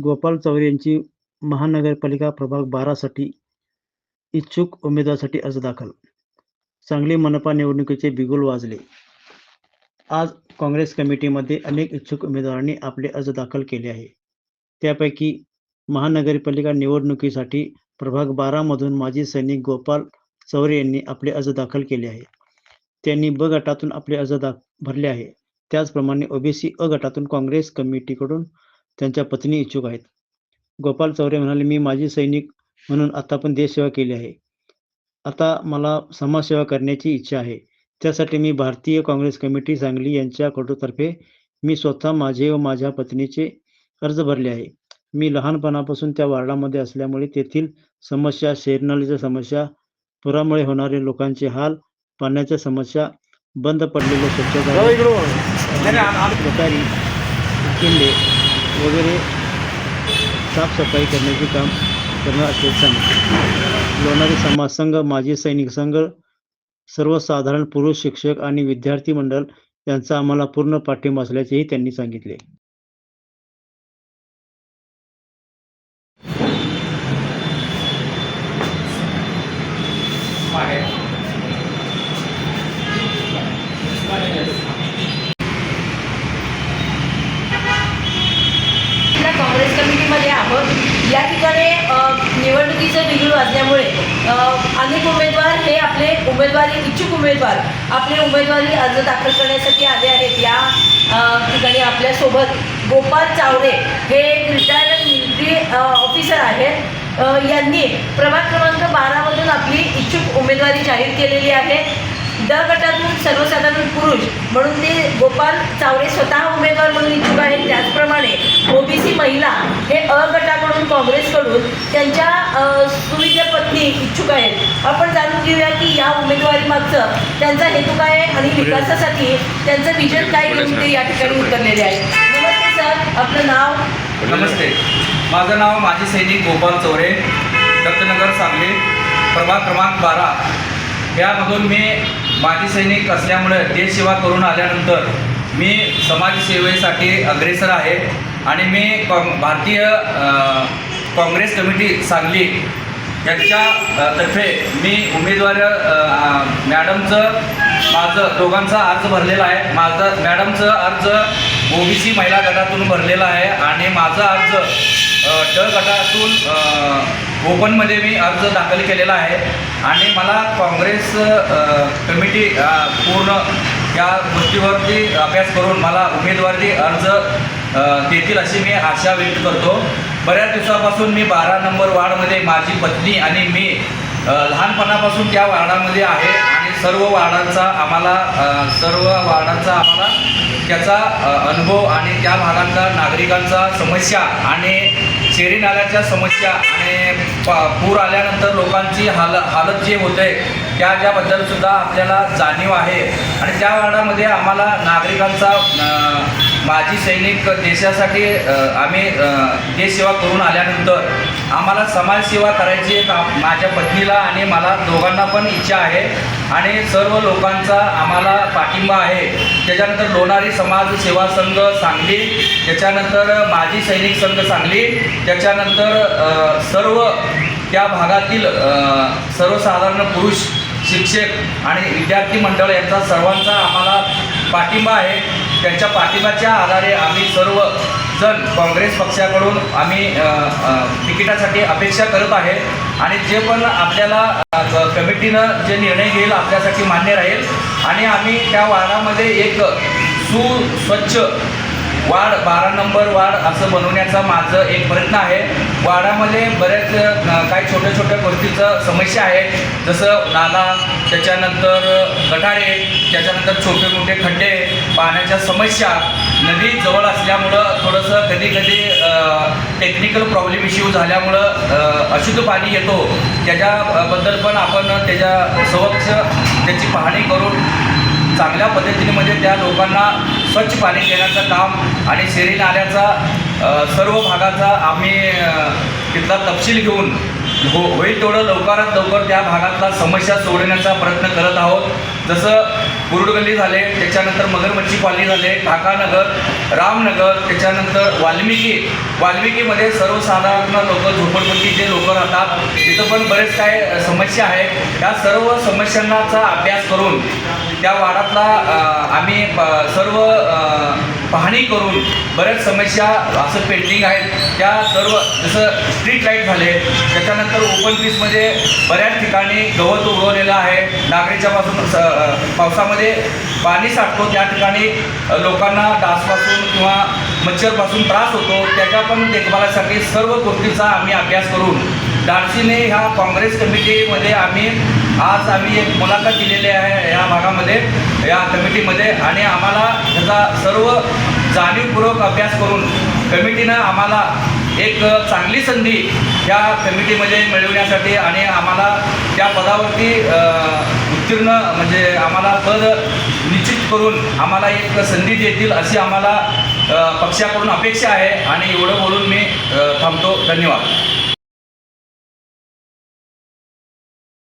गोपाल चौरे यांची महानगरपालिका प्रभाग बारासाठी इच्छुक उमेदवारासाठी अर्ज दाखल. सांगली मनपा निवडणुकीचे बिगुल वाजले. आज काँग्रेस कमिटीमध्ये अनेक इच्छुक उमेदवारांनी आपले अर्ज दाखल केले आहे. त्यापैकी महानगरपालिका निवडणुकीसाठी प्रभाग बारामधून माजी सैनिक गोपाल चौरे यांनी आपले अर्ज दाखल केले आहे. त्यांनी ब गटातून आपले अर्ज दा भरले आहे. त्याचप्रमाणे ओबीसी अ गटातून काँग्रेस कमिटीकडून त्यांच्या पत्नी इच्छुक आहेत. गोपाल चौरे म्हणाले मी माजी सैनिक म्हणून आता पण देशसेवा केली आहे. आता मला समाजसेवा करण्याची इच्छा आहे. त्यासाठी मी भारतीय काँग्रेस कमिटी सांगली यांच्याकडूतर्फे मी स्वतः माझे व माझ्या पत्नीचे अर्ज भरले आहे. मी लहानपणापासून त्या वार्डामध्ये असल्यामुळे तेथील समस्या शेरनळीच्या समस्या पुरामुळे होणारे लोकांचे हाल पाण्याच्या समस्या बंद पडलेल्या स्वच्छता किल्ले वगैरे साफसफाई करण्याचे काम करणार असल्याचे सांगितले लोणारी समाज संघ माजी सैनिक संघ सर्वसाधारण पुरुष शिक्षक आणि विद्यार्थी मंडळ यांचा आम्हाला पूर्ण पाठिंबा असल्याचेही त्यांनी सांगितले आपल्या काँग्रेस कमिटीमध्ये आहोत या ठिकाणी अ, निवडणुकीचं बिगुल वाजल्यामुळे अनेक उमेदवार हे आपले उमेदवारी इच्छुक उमेदवार आपले उमेदवारी अर्ज दाखल करण्यासाठी आले आहेत. या ठिकाणी आपल्यासोबत गोपाल चावरे हे एक रिटायर्ड मिलिटरी ऑफिसर आहेत. यांनी प्रभाग क्रमांक बारामधून आपली इच्छुक उमेदवारी जाहीर केलेली आहे. ड गटातून सर्वसाधारण पुरुष म्हणून ते गोपाल चावरे स्वतः उमेदवार म्हणून इच्छुक आहेत. त्याचप्रमाणे ओबीसी महिला हे अ गटाकडून काँग्रेसकडून त्यांच्या अ, पत्नी इच्छुक आहेत. आपण जाणून घेऊया की या उमेदवारी मागचं त्यांचा हेतू काय आहे आणि विकासासाठी त्यांचं विजन काय घेऊन ते या ठिकाणी उतरलेले आहेत. नमस्ते सर. आपलं नाव? नमस्ते. माझं नाव माजी सैनिक गोपाल चौरे दत्तनगर सांगली प्रभाग क्रमांक बारा. यामधून मी माजी सैनिक असल्यामुळे देशसेवा करून आल्यानंतर मी समाजसेवेसाठी अग्रेसर आहे आणि मी कॉ भारतीय काँग्रेस कमिटी सांगली यांच्या तर्फे मी उमेदवार मॅडमचं माझं दोघांचा अर्ज भरलेला आहे. माझं मॅडमचं अर्ज ओबीसी महिला गटातून भरलेला आहे आणि माझा अर्ज ड गटातून ओपनमध्ये मी अर्ज दाखल केलेला आहे. आणि मला काँग्रेस कमिटी पूर्ण या गोष्टीवरती अभ्यास करून मला उमेदवारी अर्ज देतील अशी मी आशा व्यक्त करतो. बऱ्याच दिवसापासून मी बारा नंबर वार्डमध्ये माझी पत्नी आणि मी लहानपणापासून त्या वार्डामध्ये आहे आणि सर्व वार्डांचा आम्हाला सर्व वार्डांचा आम्हाला त्याचा अनुभव आणि त्या भागांचा नागरिकांचा समस्या आणि शेरी नाल्याच्या समस्या आणि प पूर आल्यानंतर लोकांची हाल हालत जे होते त्या ज्याबद्दल सुद्धा आपल्याला जाणीव आहे. आणि त्या वार्डामध्ये आम्हाला नागरिकांचा माजी सैनिक देशासाठी आम्ही देशसेवा करून आल्यानंतर आम्हाला समाजसेवा करायची एक माझ्या पत्नीला आणि मला दोघांना पण इच्छा आहे. आणि सर्व लोकांचा आम्हाला पाठिंबा आहे. त्याच्यानंतर लोणारी समाज सेवा संघ सांगली त्याच्यानंतर माजी सैनिक संघ सांगली त्याच्यानंतर सर्व त्या भागातील सर्वसाधारण पुरुष शिक्षक आणि विद्यार्थी मंडळ यांचा सर्वांचा आम्हाला पाठिंबा आहे. त्यांच्या पाठिंबाच्या आधारे आम्ही सर्व जण काँग्रेस पक्षाकडून आम्ही तिकिटासाठी अपेक्षा करत आहे आणि जे पण आपल्याला क- कमिटीनं जे निर्णय घेईल आपल्यासाठी मान्य राहील आणि आम्ही त्या वार्डामध्ये एक सुस्वच्छ वार्ड बारा नंबर वार्ड असं बनवण्याचा माझं एक प्रयत्न आहे. वार्डामध्ये बऱ्याच काही छोट्या छोट्या गोष्टीचं समस्या आहेत. जसं नाला त्याच्यानंतर गटारे त्याच्यानंतर छोटे मोठे खड्डे पाण्याच्या समस्या नदी जवळ असल्यामुळं थोडंसं कधी कधी टेक्निकल प्रॉब्लेम इश्यू झाल्यामुळं अशुद्ध पाणी येतो. त्याच्याबद्दल पण आपण त्याच्या समक्ष त्याची पाहणी करून चांगल्या पद्धतीमध्ये त्या लोकांना स्वच्छ पाणी देण्याचं काम आणि शेरी नाल्याचा सर्व भागाचा आम्ही तिथला तपशील घेऊन हो होईल तेवढं लवकरात लवकर त्या भागातला समस्या सोडवण्याचा प्रयत्न करत आहोत. जसं कुरुडगल्ली झाले त्याच्यानंतर मगरमच्छी कॉलनी झाले काकानगर रामनगर त्याच्यानंतर वाल्मिकी. वाल्मिकीमध्ये सर्वसाधारण लोक झोपडपट्टीचे लोक राहतात तिथं पण बरेच काय समस्या आहेत. त्या सर्व समस्यांचा अभ्यास करून त्या वाडातला आम्ही प- सर्व पाहणी करून बऱ्याच समस्या असं पेंडिंग आहेत. त्या सर्व जसं स्ट्रीट लाइट झाले त्याच्यानंतर ओपन पीसमध्ये बऱ्याच ठिकाणी गवत उगवलेलं आहे. नागरीच्या पासून स- पावसामध्ये पाणी साठतो त्या ठिकाणी लोकांना डासपासून किंवा मच्छरपासून त्रास होतो. त्याच्या पण देखभालासाठी सर्व गोष्टीचा आम्ही अभ्यास करून डाळसीने ह्या काँग्रेस कमिटीमध्ये आम्ही आज आम्ही एक मुलाखत दिलेली आहे या भागामध्ये या कमिटीमध्ये आणि आम्हाला त्याचा सर्व जाणीवपूर्वक अभ्यास करून कमिटीनं आम्हाला एक चांगली संधी या कमिटीमध्ये मिळवण्यासाठी आणि आम्हाला त्या पदावरती उत्तीर्ण म्हणजे आम्हाला पद निश्चित करून आम्हाला एक संधी देतील अशी आम्हाला पक्षाकडून अपेक्षा आहे. आणि एवढं बोलून मी थांबतो. धन्यवाद.